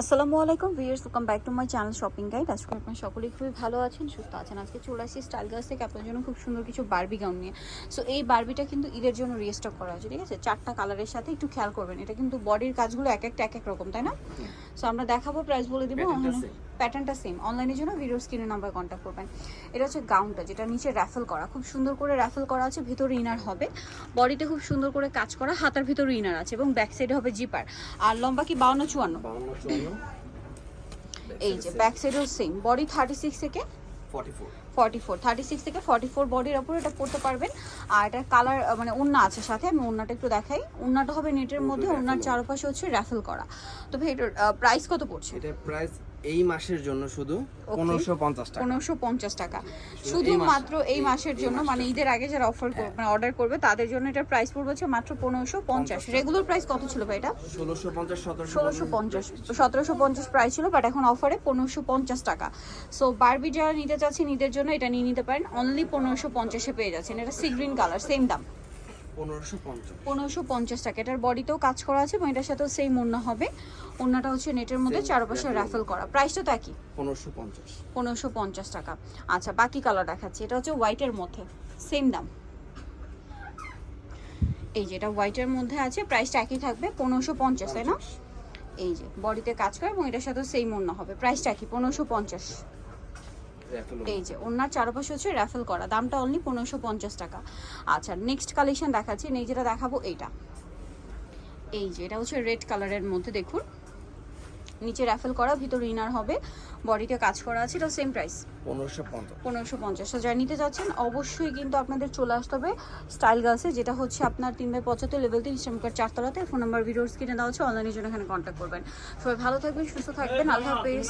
আসসালামু আলাইকুম viewers welcome back to my channel shopping guide আজকে আপনারা সকলেই খুবই ভালো আছেন সুস্থ আছেন। আজকে চলে আসছি স্টাইল গার্লস থেকে আপনার জন্য খুব সুন্দর কিছু বার্বি গাউন নিয়ে। সো এই বার্বিটা কিন্তু ঈদের জন্য রিস্টক করা হয়েছে ঠিক আছে? চারটা কালারের সাথে একটু খেয়াল করবেন। এটা কিন্তু বডির কাজগুলো এক একটা এক এক রকম তাই না? সো আমরা দেখাবো প্রাইস বলে দিব. প্যাটার্নটা সেম অনলাইনের জন্য ভিডিও স্ক্রিনের নাম্বার কন্ট্যাক্ট করবেন। এটা হচ্ছে গাউনটা যেটা নিচে র্যাফেল করা। খুব সুন্দর করে র্যাফেল করা আছে ভিতরে ইনার হবে। বডিতে খুব সুন্দর করে কাজ করা হাতার ভিতরে ইনার আছে এবং ব্যাক সাইডে হবে জিপার আর লম্বা কি? বাউন্ন চুয়ান্ন। এই যে ব্যাক সাইডও সেম বডি থার্টি সিক্স থেকে ফর্টি ফোর থার্টি সিক্স থেকে ফর্টি ফোর বডির ওপর এটা পড়তে পারবেন। আর এটার কালার মানে ওন্না আছে সাথে আমি ওন্নাটা একটু দেখাই। ওন্নাটা হবে নেটের মধ্যে ওন্নার চারপাশে হচ্ছে র্যাফেল করা। তো ভাই এটার প্রাইস কত পড়ছে? এটা প্রাইস এই মাসের জন্য শুধু পনেরোশো পঞ্চাশ টাকা। পনেরোশো পঞ্চাশ টাকা। শুধুমাত্র এই মাসের জন্য মানে ঈদের আগে যারা অফার মানে অর্ডার করবে তাদের জন্য এটার প্রাইস পড়বে হচ্ছে মাত্র পনেরোশো পঞ্চাশ। রেগুলার প্রাইস কত ছিল ভাই এটা? ষোলোশো পঞ্চাশ সতেরোশো ষোলোশো পঞ্চাশ। সতেরোশো পঞ্চাশ প্রাইস ছিল বাট এখন অফারে পনেরোশো পঞ্চাশ টাকা। সো বারবি যারা নিতে চাচ্ছেন ঈদের জন্য এটা নিয়ে নিতে পারেন। অনলি পনেরোশো পঞ্চাশে পেয়ে যাচ্ছেন। এটা সি গ্রিন কালার সেম দাম। পনেরোশো পঞ্চাশ। টাকা। এটার বডিতেও কাজ করা আছে এবং এটার সাথেও সেম ওড়না হবে। ওড়নাটা হচ্ছে নেটের মধ্যে চারপাশে র্যাফেল করা। প্রাইসটা তো একই? পনেরোশো পঞ্চাশ। পনেরোশো পঞ্চাশ টাকা। আচ্ছা বাকি কালার দেখাচ্ছি। এটা হচ্ছে হোয়াইটের মধ্যে। সেম দাম। এই যে এটা হোয়াইটের মধ্যে আছে। প্রাইসটা একই থাকবে। পনেরোশো পঞ্চাশ তাই না? এই যে বডিতে কাজ করে এবং এটার সাথে সেম ওড়না হবে। প্রাইসটা কি পনেরোশো পঞ্চাশ। এই যে ওনার চারপাশে হচ্ছে র্যাফেল করা। দামটা অনলি পনেরোশো পঞ্চাশ টাকা। আচ্ছা নেক্সট কালেকশন দেখাচ্ছি। নেই যেটা দেখাবো এইটা। এই যে এটা হচ্ছে রেড কালারের মধ্যে দেখুন। নিচে র্যাফেল করা ভিতরে ইনার হবে। বডিতে কাজ করা আছে এটা সেম প্রাইস পনেরোশো পঞ্চাশ। যারা নিতে চাচ্ছেন অবশ্যই কিন্তু আপনাদের চলে আসতে হবে স্টাইল গার্লসে যেটা হচ্ছে আপনার তিন বাই পঁচাত্তর লেভেল তিন ইস্টামকার চারতলাতে। ফোন নাম্বার ভিডিওর স্ক্রিনে দেওয়া হচ্ছে অনলাইনের জন্য এখানে কন্ট্যাক্ট করবেন। সবাই ভালো থাকবেন সুস্থ থাকবেন। আল্লাহ হাফেজ।